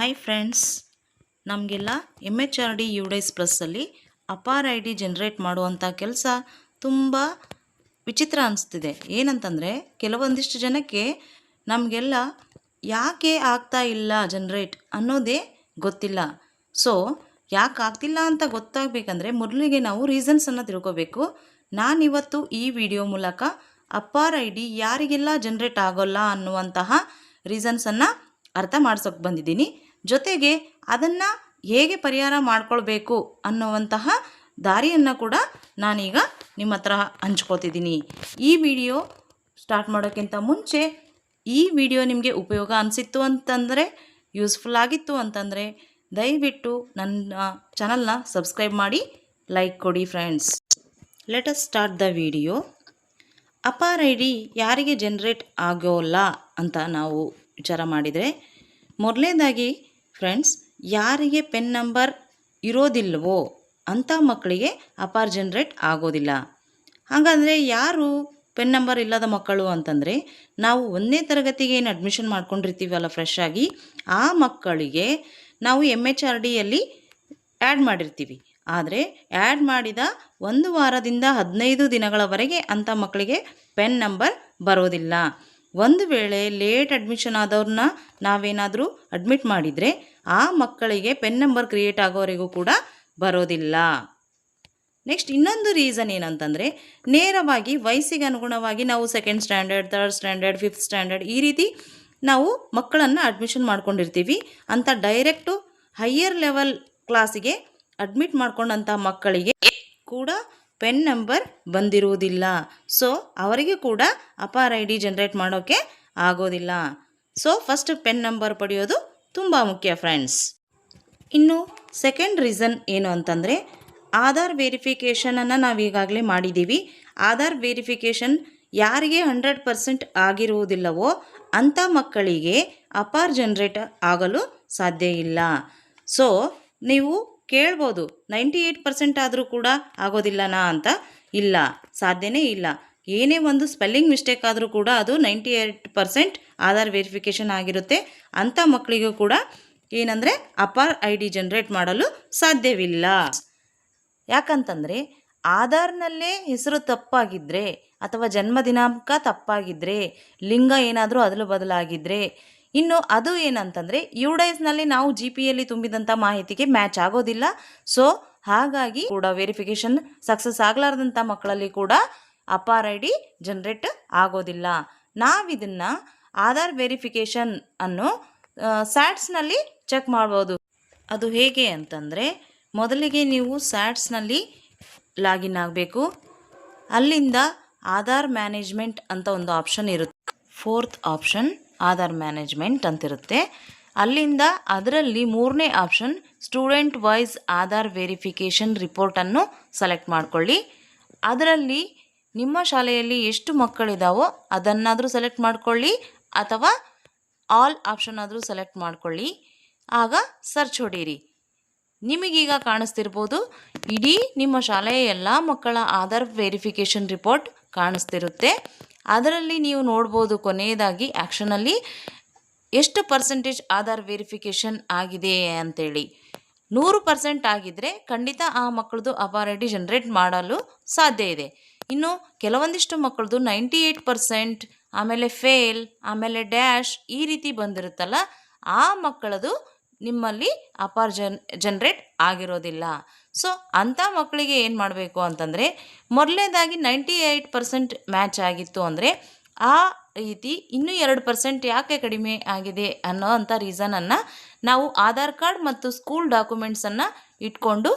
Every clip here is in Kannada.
ಹಾಯ್ ಫ್ರೆಂಡ್ಸ್ ನಮಗೆಲ್ಲ M H R D U DISE ಪ್ಲಸ್ಸಲ್ಲಿ APAAR I D generate ಮಾಡುವಂಥ ಕೆಲಸ ತುಂಬ ವಿಚಿತ್ರ ಅನಿಸ್ತಿದೆ. ಏನಂತಂದರೆ ಕೆಲವೊಂದಿಷ್ಟು ಜನಕ್ಕೆ ನಮಗೆಲ್ಲ ಯಾಕೆ ಆಗ್ತಾ ಇಲ್ಲ ಜನ್ರೇಟ್ ಅನ್ನೋದೇ ಗೊತ್ತಿಲ್ಲ. ಸೊ ಯಾಕೆ ಆಗ್ತಿಲ್ಲ ಅಂತ ಗೊತ್ತಾಗಬೇಕಂದ್ರೆ ಮೊದಲಿಗೆ ನಾವು ರೀಸನ್ಸನ್ನು ತಿಳ್ಕೋಬೇಕು. ನಾನಿವತ್ತು ಈ ವಿಡಿಯೋ ಮೂಲಕ ಅಪ್ಪಾರ್ ಐ ಡಿ ಯಾರಿಗೆಲ್ಲ ಜನ್ರೇಟ್ ಆಗೋಲ್ಲ ಅನ್ನುವಂತಹ ರೀಸನ್ಸನ್ನು ಅರ್ಥ ಮಾಡ್ಸೋಕ್ಕೆ ಬಂದಿದ್ದೀನಿ. ಜೊತೆಗೆ ಅದನ್ನು ಹೇಗೆ ಪರಿಹಾರ ಮಾಡ್ಕೊಳ್ಬೇಕು ಅನ್ನುವಂತಹ ದಾರಿಯನ್ನು ಕೂಡ ನಾನೀಗ ನಿಮ್ಮ ಹತ್ರ ಹಂಚ್ಕೋತಿದ್ದೀನಿ ಈ ವಿಡಿಯೋ ಸ್ಟಾರ್ಟ್ ಮಾಡೋಕ್ಕಿಂತ ಮುಂಚೆ ಈ ವಿಡಿಯೋ ನಿಮಗೆ ಉಪಯೋಗ ಅನಿಸಿತ್ತು ಅಂತಂದರೆ, ಯೂಸ್ಫುಲ್ ಆಗಿತ್ತು ಅಂತಂದರೆ, ದಯವಿಟ್ಟು ನನ್ನ ಚಾನಲ್ನ ಸಬ್ಸ್ಕ್ರೈಬ್ ಮಾಡಿ, ಲೈಕ್ ಕೊಡಿ friends. Let us start the video APAAR I D ಯಾರಿಗೆ ಜನ್ರೇಟ್ ಆಗೋಲ್ಲ ಅಂತ ನಾವು ವಿಚಾರ ಮಾಡಿದರೆ ಮೊದಲನೇದಾಗಿ ಫ್ರೆಂಡ್ಸ್ ಯಾರಿಗೆ ಪೆನ್ ನಂಬರ್ ಇರೋದಿಲ್ಲವೋ ಅಂಥ ಮಕ್ಕಳಿಗೆ ಅಪಾರ್ ಜನ್ರೇಟ್ ಆಗೋದಿಲ್ಲ. ಹಾಗಾದರೆ ಯಾರು ಪೆನ್ ನಂಬರ್ ಇಲ್ಲದ ಮಕ್ಕಳು ಅಂತಂದರೆ ನಾವು ಒಂದನೇ ತರಗತಿಗೆ ಏನು ಅಡ್ಮಿಷನ್ ಮಾಡ್ಕೊಂಡಿರ್ತೀವಲ್ಲ ಫ್ರೆಶ್ ಆಗಿ, ಆ ಮಕ್ಕಳಿಗೆ ನಾವು ಎಂ ಎಚ್ ಆರ್ ಡಿಯಲ್ಲಿ ಆ್ಯಡ್ ಮಾಡಿರ್ತೀವಿ. ಆದರೆ ಆ್ಯಡ್ ಮಾಡಿದ ಒಂದು ವಾರದಿಂದ ಹದಿನೈದು ದಿನಗಳವರೆಗೆ ಅಂಥ ಮಕ್ಕಳಿಗೆ ಪೆನ್ ನಂಬರ್ ಬರೋದಿಲ್ಲ. ಒಂದು ವೇಳೆ ಲೇಟ್ ಅಡ್ಮಿಷನ್ ಆದವ್ರನ್ನ ನಾವೇನಾದರೂ ಅಡ್ಮಿಟ್ ಮಾಡಿದರೆ ಆ ಮಕ್ಕಳಿಗೆ ಪೆನ್ ನಂಬರ್ ಕ್ರಿಯೇಟ್ ಆಗೋವರೆಗೂ ಕೂಡ ಬರೋದಿಲ್ಲ. ನೆಕ್ಸ್ಟ್ ಇನ್ನೊಂದು ರೀಸನ್ ಏನಂತಂದರೆ ನೇರವಾಗಿ ವಯಸ್ಸಿಗೆ ಅನುಗುಣವಾಗಿ ನಾವು second standard third standard fifth standard ಈ ರೀತಿ ನಾವು ಮಕ್ಕಳನ್ನು ಅಡ್ಮಿಷನ್ ಮಾಡ್ಕೊಂಡಿರ್ತೀವಿ. ಅಂತ ಡೈರೆಕ್ಟು ಹೈಯರ್ ಲೆವೆಲ್ ಕ್ಲಾಸಿಗೆ ಅಡ್ಮಿಟ್ ಮಾಡ್ಕೊಂಡಂಥ ಮಕ್ಕಳಿಗೆ ಕೂಡ ಪೆನ್ ನಂಬರ್ ಬಂದಿರುವುದಿಲ್ಲ. ಸೊ, ಅವರಿಗೆ ಕೂಡ ಅಪಾರ್ ಐ ಡಿ ಜನ್ರೇಟ್ ಮಾಡೋಕ್ಕೆ ಆಗೋದಿಲ್ಲ. ಸೊ, ಫಸ್ಟ್ ಪೆನ್ ನಂಬರ್ ಪಡೆಯೋದು ತುಂಬ ಮುಖ್ಯ ಫ್ರೆಂಡ್ಸ್. ಇನ್ನು ಸೆಕೆಂಡ್ ರೀಸನ್ ಏನು ಅಂತಂದರೆ, ಆಧಾರ್ ವೆರಿಫಿಕೇಷನನ್ನು ನಾವು ಈಗಾಗಲೇ ಮಾಡಿದ್ದೀವಿ ಆಧಾರ್ ವೆರಿಫಿಕೇಷನ್ ಯಾರಿಗೆ ಹಂಡ್ರೆಡ್ ಪರ್ಸೆಂಟ್ ಆಗಿರುವುದಿಲ್ಲವೋ ಅಂಥ ಮಕ್ಕಳಿಗೆ ಅಪಾರ್ ಜನ್ರೇಟ್ ಆಗಲು ಸಾಧ್ಯ ಇಲ್ಲ. ಸೊ, ನೀವು ಕೇಳ್ಬೋದು. ನೈಂಟಿ ಏಯ್ಟ್ ಪರ್ಸೆಂಟ್ ಆದರೂ ಕೂಡ ಆಗೋದಿಲ್ಲನಾ ಅಂತ ಇಲ್ಲ. ಸಾಧ್ಯನೇ ಇಲ್ಲ. ಏನೇ ಒಂದು ಸ್ಪೆಲ್ಲಿಂಗ್ ಮಿಸ್ಟೇಕ್ ಆದರೂ ಕೂಡ ಅದು ninety eight percent Aadhaar verification ಆಗಿರುತ್ತೆ. ಅಂಥ ಮಕ್ಕಳಿಗೂ ಕೂಡ ಏನಂದರೆ ಅಪಾರ್ ಐ ಡಿ ಜನ್ರೇಟ್ ಮಾಡಲು ಸಾಧ್ಯವಿಲ್ಲ. ಯಾಕಂತಂದರೆ ಆಧಾರ್ನಲ್ಲೇ ಹೆಸರು ತಪ್ಪಾಗಿದ್ದರೆ ಅಥವಾ ಜನ್ಮ ದಿನಾಂಕ ತಪ್ಪಾಗಿದ್ದರೆ ಲಿಂಗ ಏನಾದರೂ ಅದಲು ಬದಲಾಗಿದ್ದರೆ ಇನ್ನು ಅದು ಏನಂತಂದರೆ ಯು ಡೈಸ್ನಲ್ಲಿ ನಾವು ಜಿ ಪಿಯಲ್ಲಿ ತುಂಬಿದಂಥ ಮಾಹಿತಿಗೆ ಮ್ಯಾಚ್ ಆಗೋದಿಲ್ಲ. ಸೊ, ಹಾಗಾಗಿ ಕೂಡ ವೆರಿಫಿಕೇಷನ್ ಸಕ್ಸಸ್ ಆಗಲಾರ್ದಂಥ ಮಕ್ಕಳಲ್ಲಿ ಕೂಡ ಅಪಾರ್ ಐ ಡಿ ಜನ್ರೇಟ್ ಆಗೋದಿಲ್ಲ. ನಾವಿದನ್ನು ಆಧಾರ್ ವೆರಿಫಿಕೇಷನ್ ಅನ್ನು ಸ್ಯಾಟ್ಸ್ನಲ್ಲಿ ಚೆಕ್ ಮಾಡ್ಬೋದು. ಅದು ಹೇಗೆ ಅಂತಂದರೆ, ಮೊದಲಿಗೆ ನೀವು ಸ್ಯಾಟ್ಸ್ನಲ್ಲಿ ಲಾಗಿನ್ ಆಗಬೇಕು. ಅಲ್ಲಿಂದ ಆಧಾರ್ ಮ್ಯಾನೇಜ್ಮೆಂಟ್ ಅಂತ ಒಂದು ಆಪ್ಷನ್ ಇರುತ್ತೆ ಫೋರ್ತ್ ಆಪ್ಷನ್. ಆಧಾರ್ ಮ್ಯಾನೇಜ್ಮೆಂಟ್ ಅಂತಿರುತ್ತೆ. ಅಲ್ಲಿಂದ ಅದರಲ್ಲಿ ಮೂರನೇ option student wise Aadhaar verification ರಿಪೋರ್ಟನ್ನು select ಮಾಡ್ಕೊಳ್ಳಿ. ಅದರಲ್ಲಿ ನಿಮ್ಮ ಶಾಲೆಯಲ್ಲಿ ಎಷ್ಟು ಮಕ್ಕಳಿದಾವೋ ಅದನ್ನಾದರೂ ಸೆಲೆಕ್ಟ್ ಮಾಡಿಕೊಳ್ಳಿ ಅಥವಾ ಆಲ್ ಆಪ್ಷನ್ ಆದರೂ ಸೆಲೆಕ್ಟ್ ಮಾಡಿಕೊಳ್ಳಿ. ಆಗ ಸರ್ಚ್ ಹೊಡೀರಿ. ನಿಮಗೀಗ ಕಾಣಿಸ್ತಿರ್ಬೋದು, ಇಡೀ ನಿಮ್ಮ ಶಾಲೆಯ ಎಲ್ಲ ಮಕ್ಕಳ ಆಧಾರ್ ವೆರಿಫಿಕೇಷನ್ ರಿಪೋರ್ಟ್ ಕಾಣಿಸ್ತಿರುತ್ತೆ. ಅದರಲ್ಲಿ ನೀವು ನೋಡ್ಬೋದು ಕೊನೆಯದಾಗಿ ಆ್ಯಕ್ಷನಲ್ಲಿ ಎಷ್ಟು ಪರ್ಸೆಂಟೇಜ್ ಆಧಾರ್ ವೆರಿಫಿಕೇಷನ್ ಆಗಿದೆ ಅಂತೇಳಿ. ನೂರು ಪರ್ಸೆಂಟ್ ಆಗಿದ್ದರೆ ಖಂಡಿತ ಆ ಮಕ್ಕಳದು ಅಪಾರ್ ಐ ಡಿ ಜನ್ರೇಟ್ ಮಾಡಲು ಸಾಧ್ಯ ಇದೆ. ಇನ್ನು ಕೆಲವೊಂದಿಷ್ಟು ಮಕ್ಕಳದು ನೈಂಟಿ ಏಯ್ಟ್ ಪರ್ಸೆಂಟ್, ಆಮೇಲೆ ಫೇಲ್, ಆಮೇಲೆ ಡ್ಯಾಶ್ ಈ ರೀತಿ ಬಂದಿರುತ್ತಲ್ಲ, ಆ ಮಕ್ಕಳದು ನಿಮ್ಮಲ್ಲಿ ಅಪಾರ್ ಜನ್, ಜನ್ರೇಟ್ ಆಗಿರೋದಿಲ್ಲ. ಸೊ ಅಂಥ ಮಕ್ಕಳಿಗೆ ಏನು ಮಾಡಬೇಕು ಅಂತಂದರೆ, ಮೊದಲನೇದಾಗಿ ನೈಂಟಿ ಏಯ್ಟ್ ಪರ್ಸೆಂಟ್ ಮ್ಯಾಚ್ ಆಗಿತ್ತು ಅಂದರೆ, ಆ ರೀತಿ ಇನ್ನೂ ಎರಡು ಪರ್ಸೆಂಟ್ ಯಾಕೆ ಕಡಿಮೆ ಆಗಿದೆ ಅನ್ನೋ ಅಂಥ ರೀಸನನ್ನು ನಾವು ಆಧಾರ್ ಕಾರ್ಡ್ ಮತ್ತು ಸ್ಕೂಲ್ ಡಾಕ್ಯುಮೆಂಟ್ಸನ್ನು ಇಟ್ಕೊಂಡು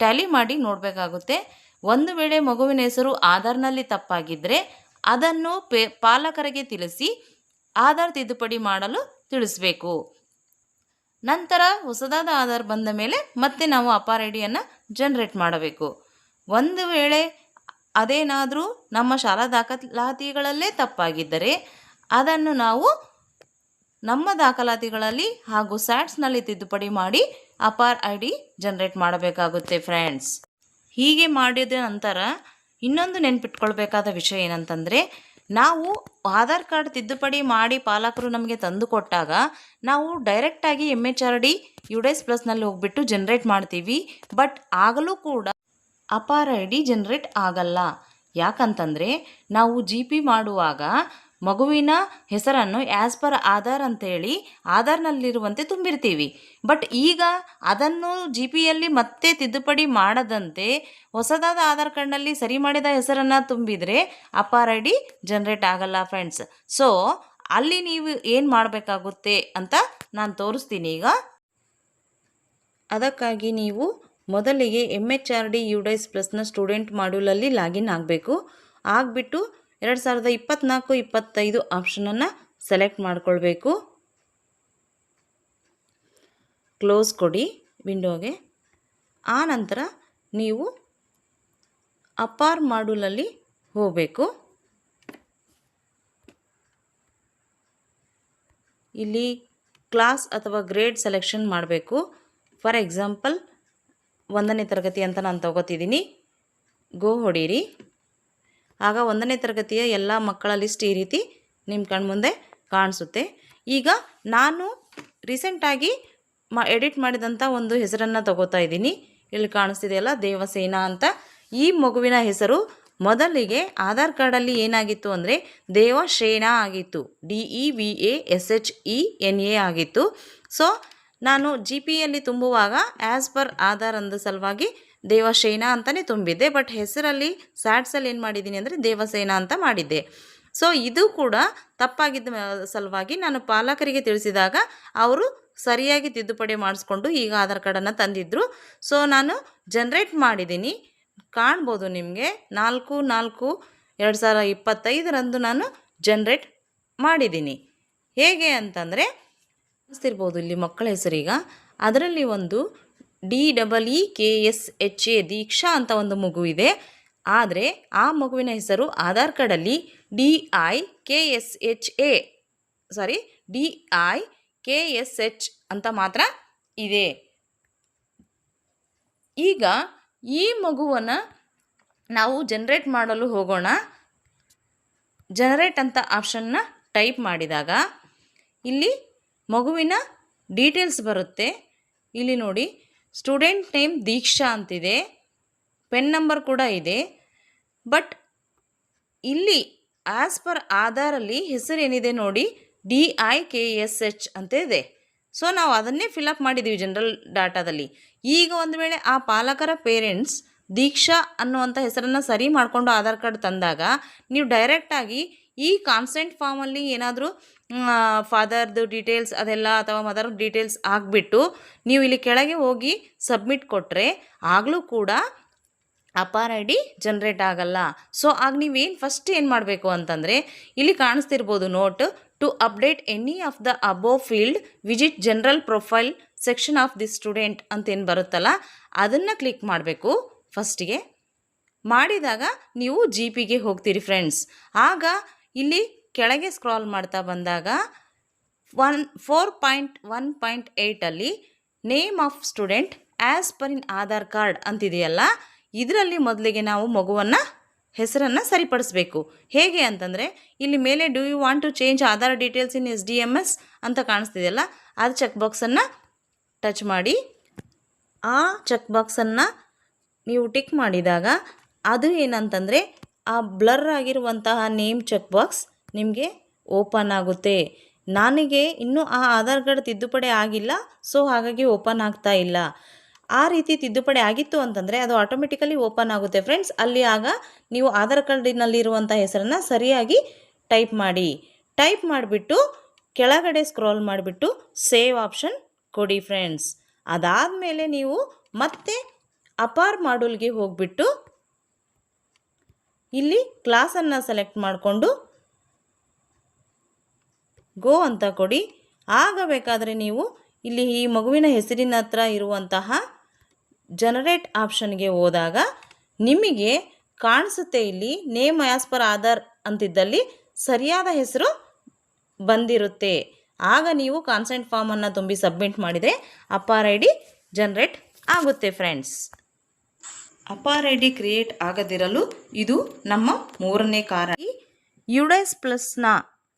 ಟ್ಯಾಲಿ ಮಾಡಿ ನೋಡಬೇಕಾಗುತ್ತೆ. ಒಂದು ವೇಳೆ ಮಗುವಿನ ಹೆಸರು ಆಧಾರ್ನಲ್ಲಿ ತಪ್ಪಾಗಿದ್ದರೆ ಅದನ್ನು ಪಾಲಕರಿಗೆ ತಿಳಿಸಿ ಆಧಾರ್ ತಿದ್ದುಪಡಿ ಮಾಡಲು ತಿಳಿಸಬೇಕು. ನಂತರ ಹೊಸದಾದ ಆಧಾರ್ ಬಂದ ಮೇಲೆ ಮತ್ತೆ ನಾವು ಅಪಾರ್ ಐ ಡಿಯನ್ನು ಜನ್ರೇಟ್ ಮಾಡಬೇಕು. ಒಂದು ವೇಳೆ ಅದೇನಾದರೂ ನಮ್ಮ ಶಾಲಾ ದಾಖಲಾತಿಗಳಲ್ಲೇ ತಪ್ಪಾಗಿದ್ದರೆ ಅದನ್ನು ನಾವು ನಮ್ಮ ದಾಖಲಾತಿಗಳಲ್ಲಿ ಹಾಗೂ ಸ್ಯಾಟ್ಸ್ನಲ್ಲಿ ತಿದ್ದುಪಡಿ ಮಾಡಿ ಅಪಾರ್ ಐ ಡಿ ಜನ್ರೇಟ್ ಮಾಡಬೇಕಾಗುತ್ತೆ ಫ್ರೆಂಡ್ಸ್ ಹೀಗೆ ಮಾಡಿದ ನಂತರ ಇನ್ನೊಂದು ನೆನ್ಪಿಟ್ಕೊಳ್ಬೇಕಾದ ವಿಷಯ ಏನಂತಂದರೆ ನಾವು ಆಧಾರ್ ಕಾರ್ಡ್ ತಿದ್ದುಪಡಿ ಮಾಡಿ ಪಾಲಕರು ನಮಗೆ ತಂದು ಕೊಟ್ಟಾಗ ನಾವು ಡೈರೆಕ್ಟಾಗಿ M H R D U D S ಪ್ಲಸ್ನಲ್ಲಿ ಹೋಗ್ಬಿಟ್ಟು ಜನ್ರೇಟ್ ಮಾಡ್ತೀವಿ. ಬಟ್ ಆಗಲೂ ಕೂಡ ಅಪಾರ ಐ ಡಿ ಜನ್ರೇಟ್ ಆಗಲ್ಲ. ಯಾಕಂತಂದರೆ ನಾವು ಜಿ ಪಿ ಮಾಡುವಾಗ ಮಗುವಿನ ಹೆಸರನ್ನು ಆ್ಯಸ್ ಪರ್ ಆಧಾರ್ ಅಂತೇಳಿ ಆಧಾರ್ನಲ್ಲಿರುವಂತೆ ತುಂಬಿರ್ತೀವಿ. ಬಟ್ ಈಗ ಅದನ್ನು ಜಿ ಪಿಯಲ್ಲಿ ಮತ್ತೆ ತಿದ್ದುಪಡಿ ಮಾಡದಂತೆ ಹೊಸದಾದ ಆಧಾರ್ ಕಾರ್ಡ್ನಲ್ಲಿ ಸರಿ ಮಾಡಿದ ಹೆಸರನ್ನು ತುಂಬಿದರೆ ಅಪಾರ್ ಐ ಡಿ ಜನ್ರೇಟ್ ಆಗಲ್ಲ ಫ್ರೆಂಡ್ಸ್ ಸೊ ಅಲ್ಲಿ ನೀವು ಏನು ಮಾಡಬೇಕಾಗುತ್ತೆ ಅಂತ ನಾನು ತೋರಿಸ್ತೀನಿ ಈಗ. ಅದಕ್ಕಾಗಿ ನೀವು ಮೊದಲಿಗೆ M H R D UDISE ಪ್ಲಸ್ನ student ಮಾಡ್ಯೂಲಲ್ಲಿ ಲಾಗಿನ್ ಆಗಬೇಕು. ಆಗಿಬಿಟ್ಟು ಎರಡು ಸಾವಿರದ ಇಪ್ಪತ್ತ್ನಾಲ್ಕು ಇಪ್ಪತ್ತೈದು ಆಪ್ಷನನ್ನು ಸೆಲೆಕ್ಟ್ ಮಾಡಿಕೊಳ್ಬೇಕು. ಕ್ಲೋಸ್ ಕೊಡಿ ವಿಂಡೋಗೆ ಆ ನಂತರ ನೀವು ಅಪಾರ್ ಮಾಡ್ಯೂಲಲ್ಲಿ ಹೋಗಬೇಕು. ಇಲ್ಲಿ ಕ್ಲಾಸ್ ಅಥವಾ ಗ್ರೇಡ್ ಸೆಲೆಕ್ಷನ್ ಮಾಡಬೇಕು. ಫಾರ್ ಎಕ್ಸಾಂಪಲ್ ಒಂದನೇ ತರಗತಿ ಅಂತ ನಾನು ತಗೋತಿದ್ದೀನಿ. ಗೋ ಹೊಡೀರಿ. ಆಗ ಒಂದನೇ ತರಗತಿಯ ಎಲ್ಲ ಮಕ್ಕಳ ಲಿಸ್ಟ್ ಈ ರೀತಿ ನಿಮ್ಮ ಕಣ್ಮುಂದೆ ಕಾಣಿಸುತ್ತೆ. ಈಗ ನಾನು ರೀಸೆಂಟಾಗಿ ಮ ಎಡಿಟ್ ಮಾಡಿದಂಥ ಒಂದು ಹೆಸರನ್ನು ತಗೋತಾ ಇದ್ದೀನಿ. ಇಲ್ಲಿ ಕಾಣಿಸ್ತಿದೆಯಲ್ಲ ದೇವಸೇನಾ ಅಂತ. ಈ ಮಗುವಿನ ಹೆಸರು ಮೊದಲಿಗೆ ಆಧಾರ್ ಕಾರ್ಡಲ್ಲಿ ಏನಾಗಿತ್ತು ಅಂದರೆ ದೇವಶೇನಾ ಆಗಿತ್ತು. D E V A S H E N A ಆಗಿತ್ತು. ಸೊ ನಾನು ಜಿ ಪಿಯಲ್ಲಿ ತುಂಬುವಾಗ ಆ್ಯಸ್ ಪರ್ ಆಧಾರ್ ಅಂದ ಸಲುವಾಗಿ ದೇವಶೇನಾ ಅಂತಲೇ ತುಂಬಿದ್ದೆ. ಬಟ್ ಹೆಸರಲ್ಲಿ ಸ್ಯಾಡ್ಸಲ್ಲಿ ಏನು ಮಾಡಿದ್ದೀನಿ ಅಂದರೆ ದೇವಸೇನಾ ಅಂತ ಮಾಡಿದ್ದೆ. ಸೊ ಇದು ಕೂಡ ತಪ್ಪಾಗಿದ್ದ ಸಲುವಾಗಿ ನಾನು ಪಾಲಕರಿಗೆ ತಿಳಿಸಿದಾಗ ಅವರು ಸರಿಯಾಗಿ ತಿದ್ದುಪಡಿ ಮಾಡಿಸ್ಕೊಂಡು ಈಗ ಆಧಾರ್ ಕಾರ್ಡನ್ನು ತಂದಿದ್ದರು ಸೊ ನಾನು ಜನ್ರೇಟ್ ಮಾಡಿದ್ದೀನಿ. ಕಾಣ್ಬೋದು ನಿಮಗೆ, ನಾಲ್ಕು ನಾಲ್ಕು, ಎರಡು ಸಾವಿರ ಇಪ್ಪತ್ತೈದರಂದು ನಾನು ಜನ್ರೇಟ್ ಮಾಡಿದ್ದೀನಿ. ಹೇಗೆ ಅಂತಂದರೆ ಇಲ್ಲಿ ಮಕ್ಕಳ ಹೆಸರೀಗ. ಅದರಲ್ಲಿ ಒಂದು D double E K S H A Deeksha ಅಂತ ಒಂದು ಮಗು ಇದೆ. ಆದರೆ ಆ ಮಗುವಿನ ಹೆಸರು ಆಧಾರ್ ಕಾರ್ಡಲ್ಲಿ D I K S H A sorry D I K S H ಅಂತ ಮಾತ್ರ ಇದೆ. ಈಗ ಈ ಮಗುವನ್ನು ನಾವು ಜನರೇಟ್ ಮಾಡಲು ಹೋಗೋಣ. ಜನರೇಟ್ ಅಂತ ಆಪ್ಷನ್ನ ಟೈಪ್ ಮಾಡಿದಾಗ ಇಲ್ಲಿ ಮಗುವಿನ ಡೀಟೇಲ್ಸ್ ಬರುತ್ತೆ. ಇಲ್ಲಿ ನೋಡಿ ಸ್ಟೂಡೆಂಟ್ ನೇಮ್ ದೀಕ್ಷಾ ಅಂತಿದೆ. ಪೆನ್ ನಂಬರ್ ಕೂಡ ಇದೆ. ಬಟ್ ಇಲ್ಲಿ ಆ್ಯಸ್ ಪರ್ ಆಧಾರಲ್ಲಿ ಹೆಸರು ಏನಿದೆ ನೋಡಿ D I K S H ಅಂತ ಇದೆ. ಸೊ ನಾವು ಅದನ್ನೇ ಫಿಲಪ್ ಮಾಡಿದ್ದೀವಿ ಜನರಲ್ ಡಾಟಾದಲ್ಲಿ ಈಗ ಒಂದು ವೇಳೆ ಆ ಪಾಲಕರ ಪೇರೆಂಟ್ಸ್ ದೀಕ್ಷಾ ಅನ್ನುವಂಥ ಹೆಸರನ್ನು ಸರಿ ಮಾಡಿಕೊಂಡು ಆಧಾರ್ ಕಾರ್ಡ್ ತಂದಾಗ, ನೀವು ಡೈರೆಕ್ಟಾಗಿ ಈ ಕಾನ್ಸೆಂಟ್ ಫಾರ್ಮಲ್ಲಿ ಏನಾದರೂ ಫಾದರ್ದು ಡೀಟೇಲ್ಸ್ ಅದೆಲ್ಲ ಅಥವಾ ಮದರ್ ಡೀಟೇಲ್ಸ್ ಆಗಿಬಿಟ್ಟು ನೀವು ಇಲ್ಲಿ ಕೆಳಗೆ ಹೋಗಿ ಸಬ್ಮಿಟ್ ಕೊಟ್ಟರೆ ಆಗಲೂ ಕೂಡ ಅಪಾರ್ ಐ ಡಿ ಜನ್ರೇಟ್ ಆಗಲ್ಲ. ಸೊ ಆಗ ನೀವೇನು ಫಸ್ಟ್ ಏನು ಮಾಡಬೇಕು ಅಂತಂದರೆ, ಇಲ್ಲಿ ಕಾಣಿಸ್ತಿರ್ಬೋದು note to update any of the above field visit general profile section of the student ಅಂತ ಏನು ಬರುತ್ತಲ್ಲ, ಅದನ್ನು ಕ್ಲಿಕ್ ಮಾಡಬೇಕು ಫಸ್ಟಿಗೆ ಮಾಡಿದಾಗ ನೀವು ಜಿ ಪಿಗೆ ಹೋಗ್ತೀರಿ ಫ್ರೆಂಡ್ಸ್ ಆಗ ಇಲ್ಲಿ ಕೆಳಗೆ ಸ್ಕ್ರಾಲ್ ಮಾಡ್ತಾ ಬಂದಾಗ one four point one point ಏಯ್ಟಲ್ಲಿ name of student as per in Aadhaar card ಅಂತಿದೆಯಲ್ಲ? ಇದರಲ್ಲಿ ಮೊದಲಿಗೆ ನಾವು ಮಗುವನ್ನು, ಹೆಸರನ್ನು ಸರಿಪಡಿಸಬೇಕು. ಹೇಗೆ ಅಂತಂದರೆ, ಇಲ್ಲಿ ಮೇಲೆ do you want to change Aadhaar details in S D M S ಅಂತ ಕಾಣಿಸ್ತಿದೆಯಲ್ಲ ಅದು ಚೆಕ್ ಬಾಕ್ಸನ್ನು ಟಚ್ ಮಾಡಿ, ಆ ಚೆಕ್ ಬಾಕ್ಸನ್ನು ನೀವು ಟಿಕ್ ಮಾಡಿದಾಗ ಅದು ಏನಂತಂದರೆ ಆ ಬ್ಲರ್ ಆಗಿರುವಂತಹ ನೇಮ್ ಚೆಕ್ ಬಾಕ್ಸ್ ನಿಮಗೆ ಓಪನ್ ಆಗುತ್ತೆ. ನನಗೆ ಇನ್ನೂ ಆ ಆಧಾರ್ ಕಾರ್ಡ್ ತಿದ್ದುಪಡಿ ಆಗಿಲ್ಲ, ಸೊ ಹಾಗಾಗಿ ಓಪನ್ ಆಗ್ತಾ ಇಲ್ಲ. ಆ ರೀತಿ ತಿದ್ದುಪಡಿ ಆಗಿತ್ತು ಅಂತಂದರೆ ಅದು ಆಟೋಮೆಟಿಕಲಿ ಓಪನ್ ಆಗುತ್ತೆ. ಫ್ರೆಂಡ್ಸ್, ಅಲ್ಲಿ ಆಗ ನೀವು ಆಧಾರ್ ಕಾರ್ಡಿನಲ್ಲಿರುವಂಥ ಹೆಸರನ್ನು ಸರಿಯಾಗಿ ಟೈಪ್ ಮಾಡಿ. ಟೈಪ್ ಮಾಡಿಬಿಟ್ಟು ಕೆಳಗಡೆ ಸ್ಕ್ರಾಲ್ ಮಾಡಿಬಿಟ್ಟು ಸೇವ್ ಆಪ್ಷನ್ ಕೊಡಿ ಫ್ರೆಂಡ್ಸ್. ಅದಾದಮೇಲೆ ನೀವು ಮತ್ತೆ ಅಪಾರ್ ಮಾಡ್ಯೂಲ್ಗೆ ಹೋಗಿಬಿಟ್ಟು ಇಲ್ಲಿ ಕ್ಲಾಸನ್ನು ಸೆಲೆಕ್ಟ್ ಮಾಡಿಕೊಂಡು ಗೋ ಅಂತ ಕೊಡಿ. ಆಗ ಬೇಕಾದರೆ ನೀವು ಇಲ್ಲಿ ಈ ಮಗುವಿನ ಹೆಸರಿನ ಹತ್ರ ಇರುವಂತಹ ಜನರೇಟ್ ಆಪ್ಷನ್ಗೆ ಹೋದಾಗ ನಿಮಗೆ ಕಾಣಿಸುತ್ತೆ ಇಲ್ಲಿ ನೇಮ್ ಆ್ಯಸ್ ಪರ್ ಆಧಾರ್ ಅಂತಿದ್ದಲ್ಲಿ ಸರಿಯಾದ ಹೆಸರು ಬಂದಿರುತ್ತೆ. ಆಗ ನೀವು ಕಾನ್ಸೆಂಟ್ ಫಾರ್ಮನ್ನು ತುಂಬಿ ಸಬ್ಮಿಟ್ ಮಾಡಿದರೆ ಅಪ್ಪಾರ್ ಐ ಡಿ ಜನ್ರೇಟ್ ಆಗುತ್ತೆ friends APAAR I D create ಆಗದಿರಲು ಇದು ನಮ್ಮ ಮೂರನೇ ಕಾರಣ. ಯುಡೈಸ್ ಪ್ಲಸ್ನ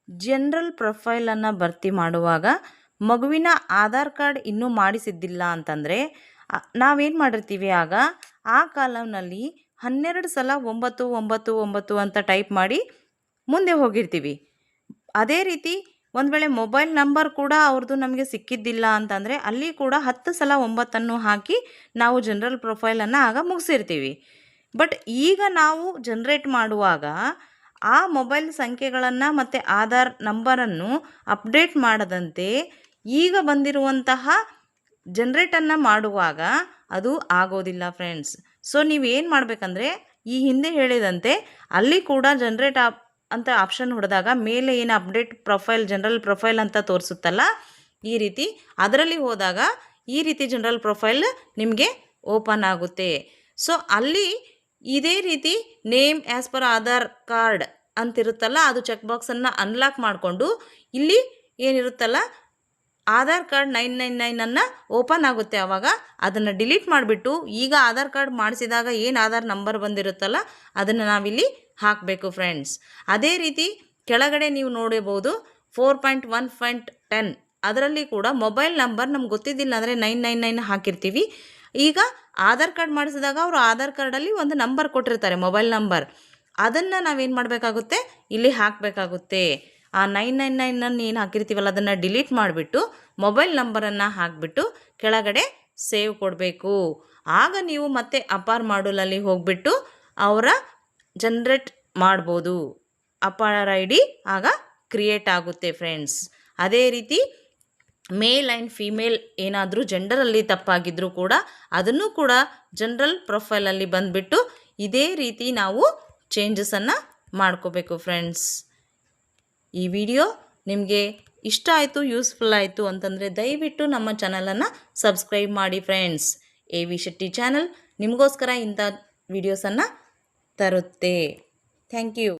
ಜನರಲ್ ಪ್ರೊಫೈಲನ್ನು ಭರ್ತಿ ಮಾಡುವಾಗ ಮಗುವಿನ ಆಧಾರ್ ಕಾರ್ಡ್ ಇನ್ನೂ ಮಾಡಿಸಿದ್ದಿಲ್ಲ ಅಂತಂದರೆ ನಾವೇನು ಮಾಡಿರ್ತೀವಿ ಆಗ, ಆ ಕಾಲಮ್ನಲ್ಲಿ ಹನ್ನೆರಡು ಸಲ ಒಂಬತ್ತು ಒಂಬತ್ತು ಒಂಬತ್ತು ಅಂತ ಟೈಪ್ ಮಾಡಿ ಮುಂದೆ ಹೋಗಿರ್ತೀವಿ. ಅದೇ ರೀತಿ ಒಂದು ವೇಳೆ ಮೊಬೈಲ್ ನಂಬರ್ ಕೂಡ ಅವ್ರದ್ದು ನಮಗೆ ಸಿಕ್ಕಿದ್ದಿಲ್ಲ ಅಂತಂದರೆ ಅಲ್ಲಿ ಕೂಡ ಹತ್ತು ಸಲ ಒಂಬತ್ತನ್ನು ಹಾಕಿ ನಾವು ಜನರಲ್ ಪ್ರೊಫೈಲನ್ನು ಆಗ ಮುಗಿಸಿರ್ತೀವಿ. ಬಟ್ ಈಗ ನಾವು ಜನ್ರೇಟ್ ಮಾಡುವಾಗ ಆ ಮೊಬೈಲ್ ಸಂಖ್ಯೆಗಳನ್ನು ಮತ್ತು ಆಧಾರ್ ನಂಬರನ್ನು ಅಪ್ಡೇಟ್ ಮಾಡದಂತೆ ಈಗ ಬಂದಿರುವಂತಹ ಜನ್ರೇಟನ್ನು ಮಾಡುವಾಗ ಅದು ಆಗೋದಿಲ್ಲ ಫ್ರೆಂಡ್ಸ್. ಸೊ ನೀವೇನು ಮಾಡಬೇಕಂದ್ರೆ ಈ ಹಿಂದೆ ಹೇಳಿದಂತೆ ಅಲ್ಲಿ ಕೂಡ ಜನ್ರೇಟ್ ಆಪ್ ಅಂತ ಆಪ್ಷನ್ ಹೊಡೆದಾಗ ಮೇಲೆ ಏನು ಅಪ್ಡೇಟ್ ಪ್ರೊಫೈಲ್ ಜನರಲ್ ಪ್ರೊಫೈಲ್ ಅಂತ ತೋರಿಸುತ್ತಲ್ಲ, ಈ ರೀತಿ. ಅದರಲ್ಲಿ ಹೋದಾಗ ಈ ರೀತಿ ಜನರಲ್ ಪ್ರೊಫೈಲ್ ನಿಮಗೆ ಓಪನ್ ಆಗುತ್ತೆ. ಸೊ ಅಲ್ಲಿ ಇದೇ ರೀತಿ name as per Aadhaar card ಅಂತಿರುತ್ತಲ್ಲ, ಅದು ಚೆಕ್ ಬಾಕ್ಸನ್ನು ಅನ್ಲಾಕ್ ಮಾಡಿಕೊಂಡು ಇಲ್ಲಿ ಏನಿರುತ್ತಲ್ಲ ಆಧಾರ್ ಕಾರ್ಡ್ ನೈನ್ ನೈನ್ ನೈನನ್ನು ಓಪನ್ ಆಗುತ್ತೆ ಆವಾಗ ಅದನ್ನು ಡಿಲೀಟ್ ಮಾಡಿಬಿಟ್ಟು ಈಗ ಆಧಾರ್ ಕಾರ್ಡ್ ಮಾಡಿಸಿದಾಗ ಏನು ಆಧಾರ್ ನಂಬರ್ ಬಂದಿರುತ್ತಲ್ಲ, ಅದನ್ನು ನಾವಿಲ್ಲಿ ಹಾಕಬೇಕು ಫ್ರೆಂಡ್ಸ್ ಅದೇ ರೀತಿ ಕೆಳಗಡೆ ನೀವು ನೋಡಬಹುದು four point one point ten ಅದರಲ್ಲಿ ಕೂಡ ಮೊಬೈಲ್ ನಂಬರ್ ನಮ್ಗೆ ಗೊತ್ತಿದ್ದಿಲ್ಲ ಅಂದರೆ ನೈನ್ ನೈನ್ ನೈನ್ ಹಾಕಿರ್ತೀವಿ. ಈಗ ಆಧಾರ್ ಕಾರ್ಡ್ ಮಾಡಿಸಿದಾಗ ಅವರು ಆಧಾರ್ ಕಾರ್ಡಲ್ಲಿ ಒಂದು ನಂಬರ್ ಕೊಟ್ಟಿರ್ತಾರೆ ಮೊಬೈಲ್ ನಂಬರ್ ಅದನ್ನು ನಾವೇನು ಮಾಡಬೇಕಾಗುತ್ತೆ? ಇಲ್ಲಿ ಹಾಕಬೇಕಾಗುತ್ತೆ. ಆ ನೈನ್ ನೈನ್ ನೈನನ್ನು ಏನು ಹಾಕಿರ್ತೀವಲ್ಲ, ಅದನ್ನು ಡಿಲೀಟ್ ಮಾಡಿಬಿಟ್ಟು ಮೊಬೈಲ್ ನಂಬರನ್ನು ಹಾಕಿಬಿಟ್ಟು ಕೆಳಗಡೆ ಸೇವ್ ಕೊಡಬೇಕು. ಆಗ ನೀವು ಮತ್ತೆ ಅಪಾರ್ ಮಾಡುಲಲ್ಲಿ ಹೋಗಿಬಿಟ್ಟು ಅವರ ಜನ್ರೇಟ್ ಮಾಡ್ಬೋದು. ಅಪಾರ ಐ ಡಿ ಆಗ ಕ್ರಿಯೇಟ್ ಆಗುತ್ತೆ ಫ್ರೆಂಡ್ಸ್ ಅದೇ ರೀತಿ ಮೇಲ್ ಆ್ಯಂಡ್ ಫೀಮೇಲ್ ಏನಾದರೂ ಜೆಂಡರಲ್ಲಿ ತಪ್ಪಾಗಿದ್ದರೂ ಕೂಡ ಅದನ್ನು ಕೂಡ ಜನರಲ್ ಪ್ರೊಫೈಲಲ್ಲಿ ಬಂದುಬಿಟ್ಟು ಇದೇ ರೀತಿ ನಾವು ಚೇಂಜಸನ್ನು ಮಾಡ್ಕೋಬೇಕು ಫ್ರೆಂಡ್ಸ್ ಈ ವಿಡಿಯೋ ನಿಮಗೆ ಇಷ್ಟ ಆಯಿತು ಯೂಸ್ಫುಲ್ ಆಯಿತು ಅಂತಂದರೆ ದಯವಿಟ್ಟು ನಮ್ಮ ಚಾನಲನ್ನು ಸಬ್ಸ್ಕ್ರೈಬ್ ಮಾಡಿ friends A V Shetty channel ನಿಮಗೋಸ್ಕರ ಇಂಥ ವಿಡಿಯೋಸನ್ನು ತರುತ್ತೆ. Thank you.